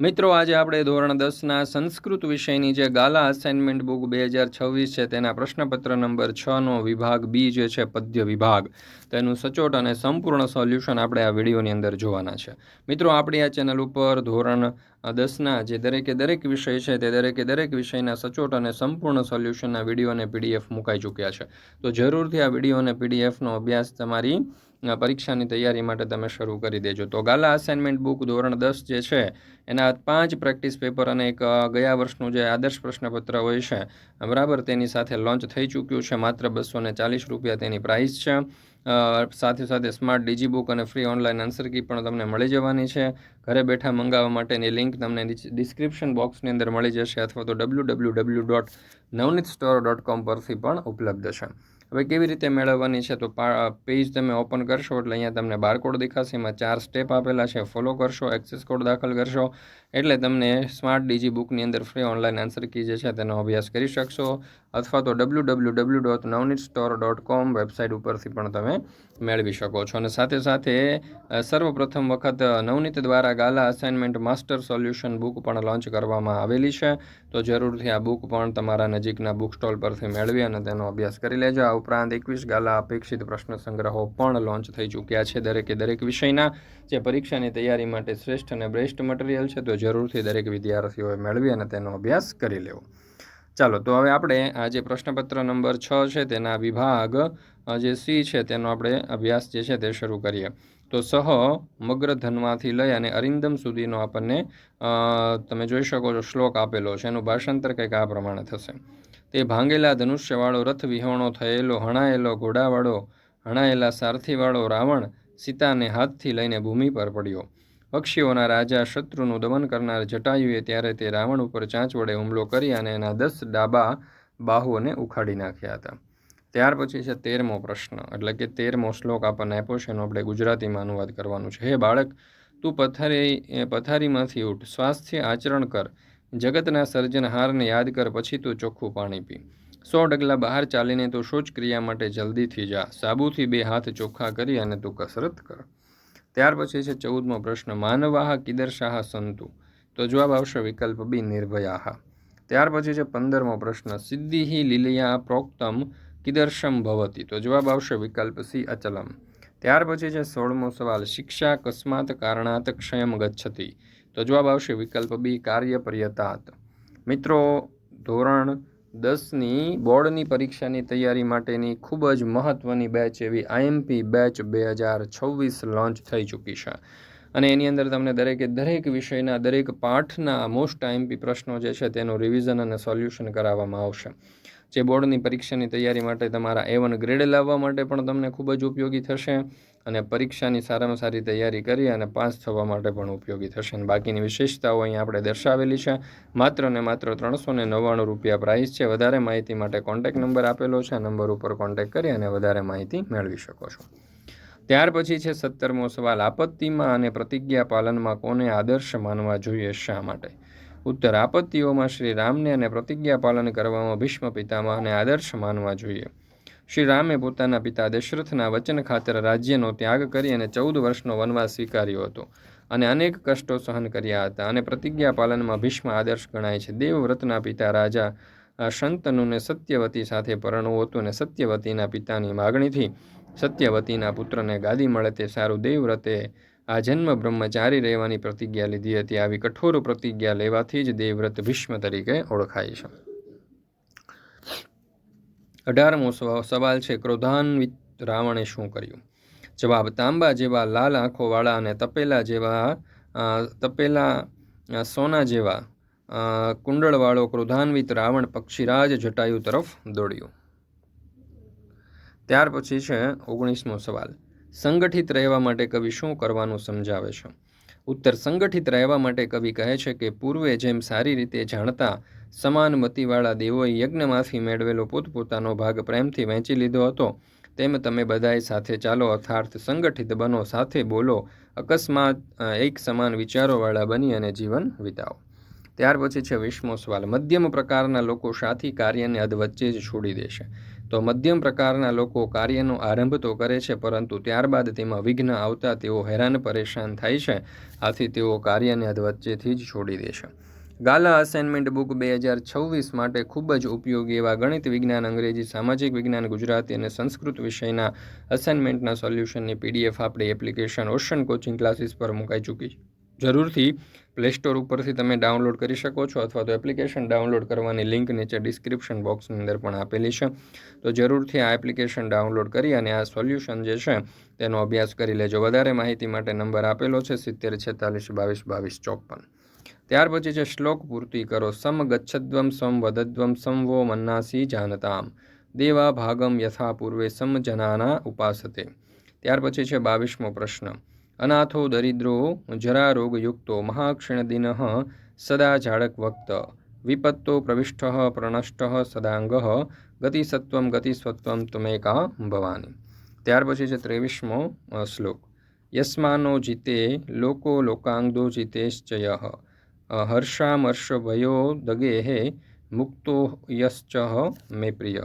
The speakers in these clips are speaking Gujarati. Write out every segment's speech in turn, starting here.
મિત્રો, આજે આપણે ધોરણ દસના સંસ્કૃત વિષયની જે ગાલા અસાઇનમેન્ટ બુક બે હજાર છવ્વીસ છે, તેના પ્રશ્નપત્ર નંબર છનો વિભાગ બી જે છે, પદ્ય વિભાગ. તેનું સચોટ અને સંપૂર્ણ સોલ્યુશન આપણે આ વિડીયોની અંદર જોવાના છે. મિત્રો, આપણી આ ચેનલ ઉપર ધોરણ દસના જે દરેકે દરેક વિષય છે, તે દરેકે દરેક વિષયના સચોટ અને સંપૂર્ણ સોલ્યુશનના વીડિયો અને પીડીએફ મુકાઈ ચૂક્યા છે. તો જરૂરથી આ વીડિયો અને પીડીએફનો અભ્યાસ તમારી પરીક્ષાની તૈયારી માટે તમે શરૂ કરી દેજો. તો ગાલા અસાઇનમેન્ટ બુક ધોરણ દસ જે છે, એના પાંચ પ્રેક્ટિસ પેપર અને એક ગયા વર્ષનું જે આદર્શ પ્રશ્નપત્ર હોય છે બરાબર તેની સાથે લોન્ચ થઈ ચૂક્યું છે. માત્ર બસો ચાલીસ રૂપિયા તેની પ્રાઇસ છે. સાથે સાથે સ્માર્ટ ડીજી બુક અને ફ્રી ઓનલાઈન આન્સર કી પણ તમને મળી જવાની છે. ઘરે બેઠા મંગાવવા માટેની લિંક તમને ડિસ્ક્રિપ્શન બોક્સની અંદર મળી જશે અથવા તો W W W dot Navneet store dot com પરથી પણ ઉપલબ્ધ છે. હવે કેવી રીતે મેળવવાની છે? તો પેજ તમે ઓપન કરશો એટલે અહીંયા તમને બારકોડ દેખાશે. એમાં ચાર સ્ટેપ આપેલા છે. ફોલો કરશો એક્સેસ કોડ દાખલ કરશો. એટલે તમને સ્માર્ટ ડીજી બુકની અંદર ફ્રી ઓનલાઈન આન્સર કી જે છે તેનો અભ્યાસ કરી શકશો. અથવા તો W W W dot Navneet store dot com website ઉપરથી પણ તમે મેળવી શકો છો. અને સાથે સાથે સર્વપ્રથમ વખત નવનીત દ્વારા Gala assignment master solution book પણ લોન્ચ કરવામાં આવેલી છે. તો જરૂરથી આ બુક પણ તમારા નજીકના બુક સ્ટોલ પરથી મેળવી અને તેનો અભ્યાસ કરી લેજો. આ ઉપરાંત એકવીસ ગાલા અપેક્ષિત પ્રશ્ન સંગ્રહો પણ લોન્ચ થઈ ચૂક્યા છે દરેકે દરેક વિષયના. જે પરીક્ષાની તૈયારી માટે શ્રેષ્ઠ અને બેસ્ટ મટીરિયલ છે, તો જરૂરથી દરેક વિદ્યાર્થીઓએ મેળવી અને તેનો અભ્યાસ કરી લેવો. ચાલો, તો હવે આપણે આ જે પ્રશ્નપત્ર નંબર છ છે તેના વિભાગ જે સી છે તેનો આપણે અભ્યાસ જે છે તે શરૂ કરીએ. તો સહ મગ્ર ધનવાથી લઈ અને અરિંદમ સુધીનો આપણને તમે જોઈ શકો છો શ્લોક આપેલો છે, એનું ભાષાંતર કંઈક આ પ્રમાણે થશે. તે ભાંગેલા ધનુષ્યવાળો રથ વિહોણો થયેલો, હણાયેલો ઘોડાવાળો, હણાયેલા સારથીવાળો રાવણ સીતાને હાથથી લઈને ભૂમિ પર પડ્યો. પક્ષીઓના રાજા શત્રુનું દમન કરનાર જટાયુએ ત્યારે તે રાવણ ઉપર ચાંચ વડે હુમલો કરી અને એના દસ ડાબા બાહુઓને ઉખાડી નાખ્યા હતા. ત્યાર પછી છે તેરમો પ્રશ્ન, એટલે કે તેરમો શ્લોક આપણને આપ્યો છે એનો આપણે ગુજરાતીમાં અનુવાદ કરવાનું છે. હે બાળક, તું પથારી પથારીમાંથી ઉઠ, સ્વાસ્થ્ય આચરણ કર, જગતના સર્જનહારને યાદ કર, પછી તું ચોખ્ખું પાણી પી. સો ડગલા બહાર ચાલીને તું શૌચ ક્રિયા માટે જલ્દીથી જા. સાબુથી બે હાથ ચોખ્ખા કરી અને તું કસરત કર. ત્યાર પછી છે ચૌદમો પ્રશ્ન, માનવાહ કિદર્શાહ સંતુ? તો જવાબ આવશે વિકલ્પ બી, નિર્ભયાહ. ત્યાર પછી છે પંદરમો પ્રશ્ન સિદ્ધિ લીલયા પ્રોક્તમ કિદર્શમ ભવતી? તો જવાબ આવશે વિકલ્પ સી, અચલમ. ત્યાર પછી છે સોળમો સવાલ, શિક્ષા કસ્માત કારણાત ક્ષયમ ગચ્છતી? તો જવાબ આવશે વિકલ્પ બી કાર્ય પર્યતાત મિત્રો, ધોરણ દસની બોર્ડની પરીક્ષાની તૈયારી માટેની ખૂબ જ મહત્ત્વની બેચ એવી આઈએમપી બેચ બે હજાર છવ્વીસ લોન્ચ થઈ ચૂકી છે. અને એની અંદર તમને દરેકે દરેક વિષયના, દરેક પાઠના મોસ્ટ આઈએમપી પ્રશ્નો જે છે તેનું રિવિઝન અને સોલ્યુશન કરાવવામાં આવશે. જે બોર્ડની પરીક્ષાની તૈયારી માટે તમારા એ વન ગ્રેડ લાવવા માટે પણ તમને ખૂબ જ ઉપયોગી થશે અને પરીક્ષાની સારામાં સારી તૈયારી કરી અને પાસ થવા માટે પણ ઉપયોગી થશે. અને બાકીની વિશેષતાઓ અહીં આપણે દર્શાવેલી છે. માત્ર ને માત્ર ત્રણસો ને નવ્વાણું રૂપિયા પ્રાઇસ છે. વધારે માહિતી માટે કોન્ટેક નંબર આપેલો છે. નંબર ઉપર કોન્ટેક કરી અને વધારે માહિતી મેળવી શકો છો. ત્યાર પછી છે સત્તરમો સવાલ, આપત્તિમાં અને પ્રતિજ્ઞા પાલનમાં કોને આદર્શ માનવા જોઈએ, શા માટે? ઉત્તર, આપત્તિઓમાં શ્રી રામને અને પ્રતિજ્ઞા પાલન કરવામાં ભીષ્મ પિતામહને આદર્શ માનવા જોઈએ. શ્રી રામે પોતાના પિતા દશરથના વચન ખાતર રાજ્યનો ત્યાગ કરી અને ચૌદ વર્ષનો વનવાસ સ્વીકાર્યો હતો અને અનેક કષ્ટો સહન કર્યા હતા અને પ્રતિજ્ઞા પાલનમાં ભીષ્મ આદર્શ ગણાય છે. દેવવ્રતના પિતા રાજા શંતનુને સત્યવતી સાથે પરણવું હતું અને સત્યવતીના પિતાની માગણીથી સત્યવતીના પુત્રને ગાદી મળે તે સારું દેવવ્રતે આ જન્મ બ્રહ્મચારી રહેવાની પ્રતિજ્ઞા લીધી હતી. આવી કઠોર પ્રતિજ્ઞા લેવાથી જ દેવવ્રત ભીષ્મ તરીકે ઓળખાય છે. અઢારમો સવાલ છે, ક્રોધાન્વિત રાવણે શું કર્યું? જવાબ, તાંબા જેવા લાલ આંખોવાળા અને તપેલા જેવા તપેલા સોના જેવા કુંડળવાળો ક્રોધાન્વિત રાવણ પક્ષીરાજ જટાયુ તરફ દોડ્યું. ત્યાર પછી છે ઓગણીસમો સવાલ. સંગઠિત રહેવા માટે કવિ શું કરવાનું સમજાવે છે? ઉત્તર, સંગઠિત રહેવા માટે કવિ કહે છે કે પૂર્વે જેમ સારી રીતે જાણતા સમાન મતિવાળા દેવોએ યજ્ઞમાંથી મેળવેલો પોતપોતાનો ભાગ પ્રેમથી વહેંચી લીધો હતો, તેમ તમે બધાએ સાથે ચાલો અર્થાર્થ સંગઠિત બનો, સાથે બોલો, અકસ્માત એક સમાન વિચારોવાળા બની અને જીવન વિતાવો. ત્યાર પછી છે વિશ્વનો સવાલ. મધ્યમ પ્રકારના લોકો સાથી કાર્યને અધ વચ્ચે જ છોડી દેશે તો મધ્યમ પ્રકારના લોકો કાર્યનો આરંભ તો કરે છે, પરંતુ ત્યારબાદ તેમાં વિઘ્ન આવતા તેઓ હેરાન પરેશાન થાય છે. આથી તેઓ કાર્યને અધવચ્ચેથી જ છોડી દે છે. ગાલા અસાઇનમેન્ટ બુક બે હજાર છવ્વીસ માટે ખૂબ જ ઉપયોગી એવા ગણિત વિજ્ઞાન, અંગ્રેજી, સામાજિક વિજ્ઞાન, ગુજરાતી અને સંસ્કૃત વિષયના અસાઇનમેન્ટના સોલ્યુશનની પીડીએફ આપણી એપ્લિકેશન ઓશન કોચિંગ ક્લાસીસ પર મુકાઈ ચૂકી છે. જરૂરથી પ્લે સ્ટોર ઉપરથી તમે ડાઉનલોડ કરી શકો છો અથવા તો એપ્લિકેશન ડાઉનલોડ કરવાની લિંક નીચે ડિસ્ક્રિપ્શન બોક્સની અંદર પણ આપેલી છે. તો જરૂરથી આ એપ્લિકેશન ડાઉનલોડ કરી અને આ સોલ્યુશન જે છે તેનો અભ્યાસ કરી લેજો. વધારે માહિતી માટે નંબર આપેલો છે સિત્તેર છેતાલીસ બાવીસ બાવીસ ચોપન. ત્યાર પછી છે શ્લોક પૂર્તિ કરો. સમ ગચ્છદ્વમ, સમ વદદ્વમ સમવો મન્નાસી જાનતામ. દેવા ભાગમ યથા પૂર્વે સમ જનાના ઉપાસતે. ત્યાર પછી છે બાવીસમો પ્રશ્ન. અનાથો દરિદ્રો જરારોગયુક્તો મહાક્ષીણદિન સદા જાડક વક્ત વિપત્તો પ્રવિષ્ટ પ્રણષ્ટ સદાંગ ગતિસત્વ ગતિસ્વત્વમ તમેકા ભવાની. ત્યાર પછી છે ત્રેવીસમો શ્લોક. યસ્માનો જીતે લોકો લોકાંગદો જીતેશ્ચય. હર્ષામર્ષભયો દગેહે મુક્તો યશ્ચ મે પ્રિય.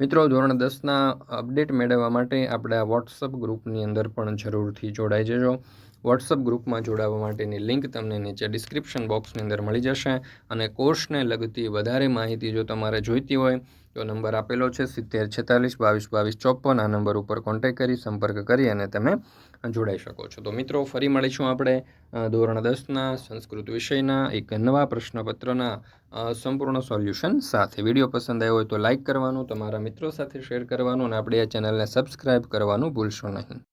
મિત્રો, ધોરણ દસના અપડેટ મેળવવા માટે આપણે આ વોટ્સઅપ ગ્રુપની અંદર પણ જરૂરથી જોડાઈ જજો. વોટ્સઅપ ગ્રુપમાં જોડાવા માટેની લિંક તમને નીચે ડિસ્ક્રિપ્શન બોક્સની અંદર મળી જશે અને કોર્સને લગતી વધારે માહિતી જો તમારે જોઈતી હોય તો નંબર આપેલો છે સિત્તેર છેતાલીસ બાવીસ બાવીસ ચોપન. આ નંબર ઉપર કોન્ટેક્ટ કરી, સંપર્ક કરી અને તમે જોડાઈ શકો છો. તો મિત્રો, ફરી મળીશું આપણે ધોરણ દસના સંસ્કૃત વિષયના એક નવા પ્રશ્નપત્રના સંપૂર્ણ સોલ્યુશન સાથે. વીડિયો પસંદ આવ્યો હોય તો લાઇક કરવાનું, તમારા મિત્રો સાથે શેર કરવાનું અને આપણી આ ચેનલને સબસ્ક્રાઇબ કરવાનું ભૂલશો નહીં.